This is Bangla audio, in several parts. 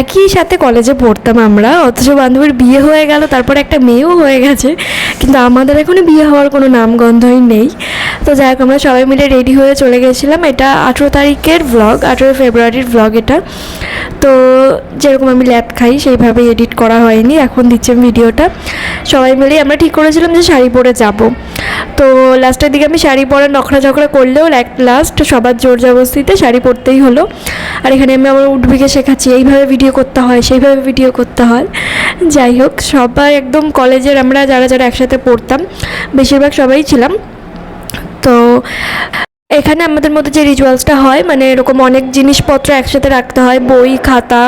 একই সাথে কলেজে পড়তাম আমরা, অথচ বান্ধবীর বিয়ে হয়ে গেল, তারপর একটা মেয়েও হয়ে গেছে, কিন্তু আমাদের এখনও বিয়ে হওয়ার কোনো নামগন্ধই নেই। তো যাই হোক, আমরা সবাই মিলে রেডি হয়ে চলে গেছিলাম। এটা আঠেরো তারিখের ব্লগ আঠেরো ফেব্রুয়ারির ব্লগ এটা। তো যেরকম আমি ল্যাপ খাই, সেইভাবে এডিট করা হয়নি, এখন দিচ্ছে ভিডিওটা সবাই মিলেই আমরা ঠিক করেছিলাম যে শাড়ি পরে যাব। তো লাস্টের দিকে আমি শাড়ি পরে নখরা ঝখরা করলেও লাস্ট সবার জোর জবস্তিতে শাড়ি পরতেই হলো। আর এখানে আমি আমার উঠবিকে শেখাচ্ছি, এইভাবে ভিডিও করতে হয়, সেইভাবে ভিডিও করতে হয়। যাই হোক, সবাই একদম কলেজের আমরা যারা যারা একসাথে পড়তাম, বেশিরভাগ সবাই ছিলাম। তো এখানে আমাদের মধ্যে যে রিচুয়ালসটা হয় মানে এরকম অনেক জিনিসপত্র একসাথে রাখতে হয় বই খাতা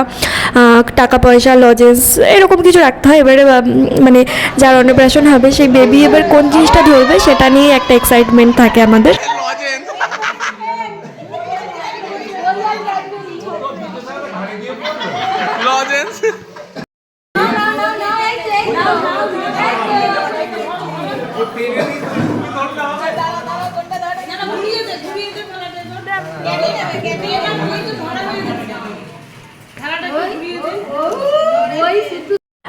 টাকা পয়সা লজেন্স এরকম কিছু রাখতে হয়। এবারে মানে যার অন্নপ্রাশন হবে সেই বেবি এবার কোন জিনিসটা ধরবে সেটা নিয়ে একটা এক্সাইটমেন্ট থাকে আমাদের। লজেন্স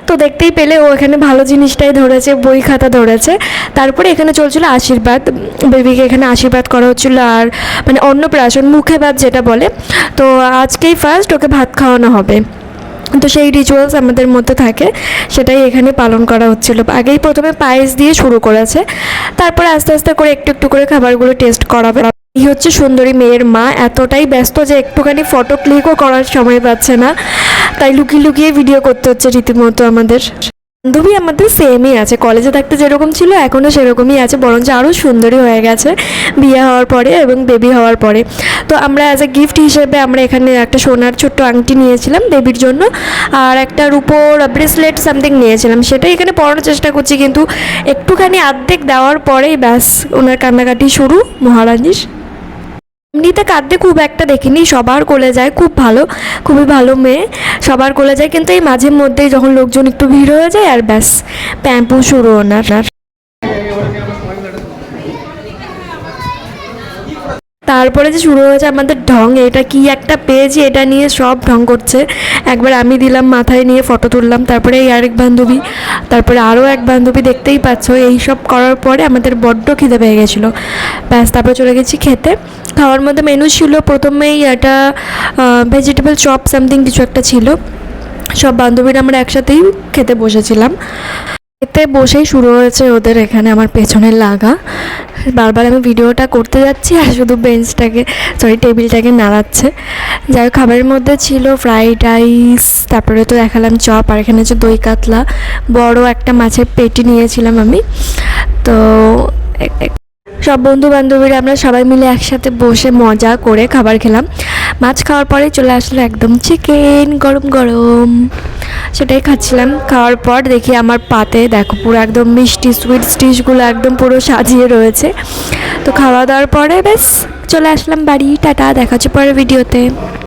তো দেখতেই পেলে ও এখানে ভালো জিনিসটাই ধরেছে, বই খাতা ধরেছে। তারপরে এখানে চলছিল আশীর্বাদ। বেবিকে এখানে আশীর্বাদ করা হচ্ছিল আর মানে অন্নপ্রাশন, মুখে ভাত যেটা বলে। তো আজকেই ফার্স্ট ওকে ভাত খাওয়ানো হবে। তো সেই রিচুয়ালস আমাদের মধ্যে থাকে, সেটাই এখানে পালন করা হচ্ছিল। আগেই প্রথমে পায়েস দিয়ে শুরু করেছে। তারপরে আস্তে আস্তে করে একটু একটু করে খাবারগুলো টেস্ট করাবে। এই হচ্ছে সুন্দরী মেয়ের মা। এতটাই ব্যস্ত যে একটুখানি ফটো ক্লিকও করার সময় পাচ্ছে না। তাই লুকিয়ে লুকিয়ে ভিডিও করতে হচ্ছে রীতিমতো আমাদের। বান্ধবী আমাদের সেমই আছে। কলেজে থাকতে যেরকম ছিল এখনও সেরকমই আছে, বরঞ্চ আরও সুন্দরী হয়ে গেছে। বিয়ে হওয়ার পরে এবং বেবি হওয়ার পরে। তো আমরা অ্যাজ এ গিফট হিসেবে আমরা এখানে একটা সোনার ছোট্ট আংটি নিয়েছিলাম বেবির জন্য। আর একটা রুপোর ব্রেসলেট সামথিং নিয়েছিলাম। সেটাই এখানে পরানোর চেষ্টা করছি, কিন্তু একটুখানি আর্ধেক দেওয়ার পরেই ব্যাস, ওনার কান্নাকাটি শুরু। মহারানীর এমনিতে কাঁদতে খুব একটা দেখিনি, সবার কোলে যায়, খুব ভালো, খুবই ভালো মেয়ে, সবার কোলে যায়, কিন্তু এই মাঝে মধ্যেই যখন লোকজন একটু ভিড় হয়ে যায় আর ব্যাস, প্যাম্পু শুরু ওনার। তারপরে যে শুরু হয়েছে আমাদের ঢং, এটা কি একটা পেয়েছি এটা নিয়ে সব ঢং করছে। একবার আমি দিলাম, মাথায় নিয়ে ফটো তুললাম, তারপরে এই আরেক বান্ধবী, তারপরে আরও এক বান্ধবী দেখতেই পাচ্ছ, এই সব করার পরে আমাদের বড্ড খিদে পেয়ে গেছিল। ব্যাস, তারপরে চলে গেছি খেতে। খাওয়ার মধ্যে মেনু ছিল প্রথমেই একটা ভেজিটেবল চপ সামথিং কিছু একটা ছিল। সব বান্ধবীরা আমরা একসাথেই খেতে বসেছিলাম। খেতে বসেই শুরু হয়েছে ওদের এখানে আমার পেছনে লাগা। বারবার আমি ভিডিওটা করতে যাচ্ছি আর শুধু বেঞ্চটাকে সরি টেবিলটাকে নাড়াচ্ছে। যাই হোক, খাবারের মধ্যে ছিল ফ্রাইড রাইস তারপরে তো দেখালাম চপ, আর এখানে হচ্ছে দই কাতলা। বড় একটা মাছের পেটি নিয়েছিলাম আমি। তো সব বন্ধু বান্ধবীরা আমরা সবাই মিলে একসাথে বসে মজা করে খাবার খেলাম। মাছ খাওয়ার পরে চলে আসলো একদম চিকেন গরম গরম। সেটাই খাচ্ছিলাম। খাওয়ার পর দেখি আমার পাতে দেখো পুরো একদম মিষ্টি সুইট স্টিশগুলো একদম পুরো সাজিয়ে রয়েছে। তো খাওয়া দাওয়ার পরে বেশ চলে আসলাম বাড়ি। টাটা, দেখা হচ্ছে পরের ভিডিওতে